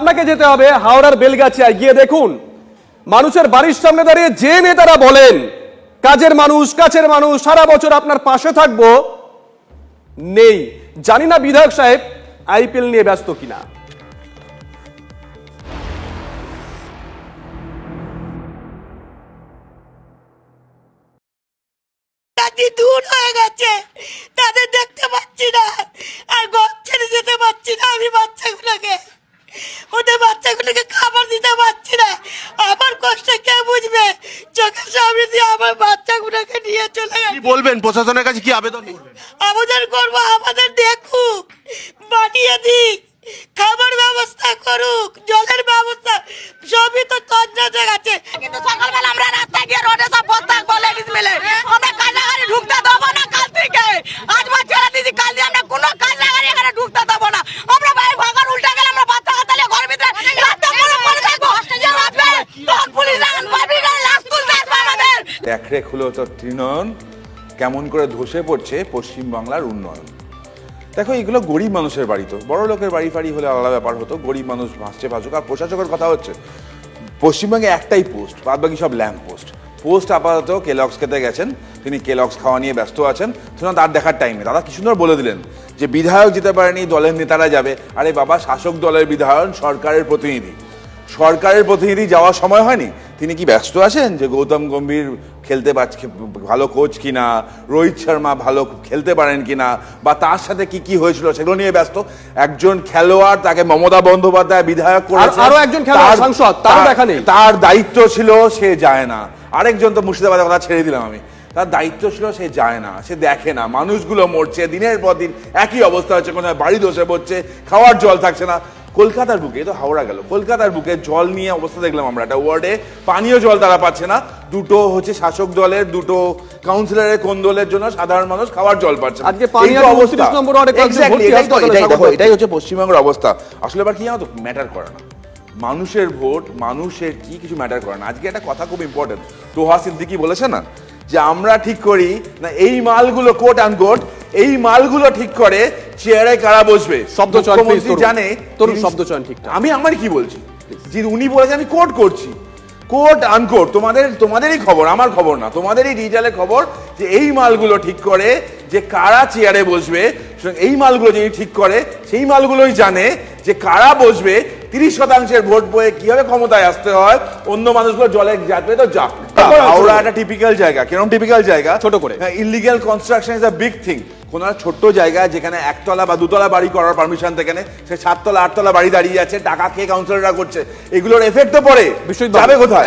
আপনাকে যেতে হবে হাওড়ার বেলগাছিয়ায়। গিয়ে দেখুন, মানুষের বাড়ির সামনে দাঁড়িয়ে যে নেতারা বলেন, কাজের মানুষ, কাছের মানুষ, সারা বছর আপনার পাশে থাকব, নেই। জানি না বিধায়ক সাহেব আইপিএল নিয়ে ব্যস্ত কিনা। দূর হয়ে গেছে। তাদের দেখতে পাচ্ছি না। আর ঘর ছেড়ে যেতে পারছি না আমি বাচ্চাগুলোকে। ওদের বাচ্চাগুলোকে খাবার দিতে পারছি না। আমার কষ্ট কে বুঝবে? চোখের সামনে দিয়ে আমার বাচ্চাগুলোকে নিয়ে চলে কি গেছে। বলবেন? প্রশাসনের কাছে কি আবেদন করবেন? আমাদের করব আমাদের দেখুক বানিয়ে দিক খাবার ব্যবস্থা করুক জলের ব্যবস্থা সবই তো তন্দ্রাতে গেছে দেখরেখ হলো তো তৃণয়ন কেমন করে ধসে পড়ছে পশ্চিমবাংলার উন্নয়ন। দেখো, এগুলো গরিব মানুষের বাড়ি তো। বড় লোকের বাড়ি ফাড়ি হলে আলাদা ব্যাপার হতো। গরিব মানুষ ভাসছে ভাসুক। আর প্রশাসকের কথা হচ্ছে, পশ্চিমবঙ্গে একটাই পোস্ট বাদ বাকি সব ল্যাম্প পোস্ট। পোস্ট আপাতত কেলক্স খেতে গেছেন। তিনি কেলক্স খাওয়া নিয়ে ব্যস্ত আছেন। সুতরাং তার দেখার টাইমে দাদা, কি সুন্দর বলে দিলেন যে বিধায়ক যেতে পারেনি, দলের নেতারা যাবে। আরে বাবা, শাসক দলের বিধায়ক, সরকারের প্রতিনিধি। সরকারের প্রতিনিধি যাওয়ার সময় হয়নি? তিনি কি ব্যস্ত আছেন যে গৌতম গম্ভীর খেলতে পারছে ভালো কোচ কিনা রোহিত শর্মা ভালো খেলতে পারেন কিনা বা তার সাথে কি কি হয়েছিল সেগুলো নিয়ে ব্যস্ত। একজন খেলোয়াড় তাকে মমতা বন্দ্যোপাধ্যায় বিধায়ক করেছে আরও একজন খেলোয়াড়, সাংসদ, তার দেখা নেই। তার দায়িত্ব ছিল সে যায় না। আরেকজন তো মুর্শিদাবাদের কথা ছেড়ে দিলাম আমি। তার দায়িত্ব ছিল সে যায় না সে দেখে না। মানুষগুলো মরছে দিনের পর দিন একই অবস্থা হচ্ছে কোনো বাড়ি ধসে পড়ছে খাওয়ার জল থাকছে না। কলকাতার বুকে তো হাওড়া গেল কলকাতার বুকে জল নিয়ে অবস্থা দেখলাম আমরা। একটা ওয়ার্ডে পানীয় জল তারা পাচ্ছে না দুটো হচ্ছে শাসক দলের দুটো কাউন্সিলরের কোন দলের জন্য সাধারণ মানুষ খাওয়ার জল পাচ্ছে আজকে এটাই হচ্ছে পশ্চিমবঙ্গের অবস্থা। আসলে এবার কি জানো তো ম্যাটার করে না। মানুষের ভোট মানুষের কি কিছু ম্যাটার করে না। আজকে একটা কথা খুব ইম্পর্টেন্ট তোহা সিদ্দিকি বলেছে না যে আমরা ঠিক করি না এই মালগুলো কোট আনকোট এই মালগুলো ঠিক করে চেয়ারে কারা বসবে? শব্দ চয়ন, জানে তিনি- শব্দ চয়ন ঠিকঠাক। আমি আমার কি বলছি? যে উনি বলেছে আমি কোট করছি। কোট আনকোট তোমাদের তোমাদেরই খবর আমার খবর না তোমাদেরই ডিজিটালের খবর যে এই মালগুলো ঠিক করে যে কারা চেয়ারে বসবে এই মালগুলো যিনি ঠিক করে সেই মালগুলোই জানে যে কারা বসবে তিরিশ শতাংশের ভোট বয়ে কীভাবে ক্ষমতায় আসতে হয় অন্য মানুষগুলো জলে যাবে তো যাক। হাওড়া একটা টিপিক্যাল জায়গা কীরকম টিপিক্যাল জায়গা? ছোট করে। Illegal construction is a big thing কোন ছোট্ট জায়গা যেখানে একতলা বা দুতলা বাড়ি করার পারমিশন থেকে সে সাততলা আটতলা বাড়ি দাঁড়িয়ে আছে টাকা খেয়ে কাউন্সিলররা করছে। এগুলোর এফেক্ট তো পড়ে। যাবে কোথায়।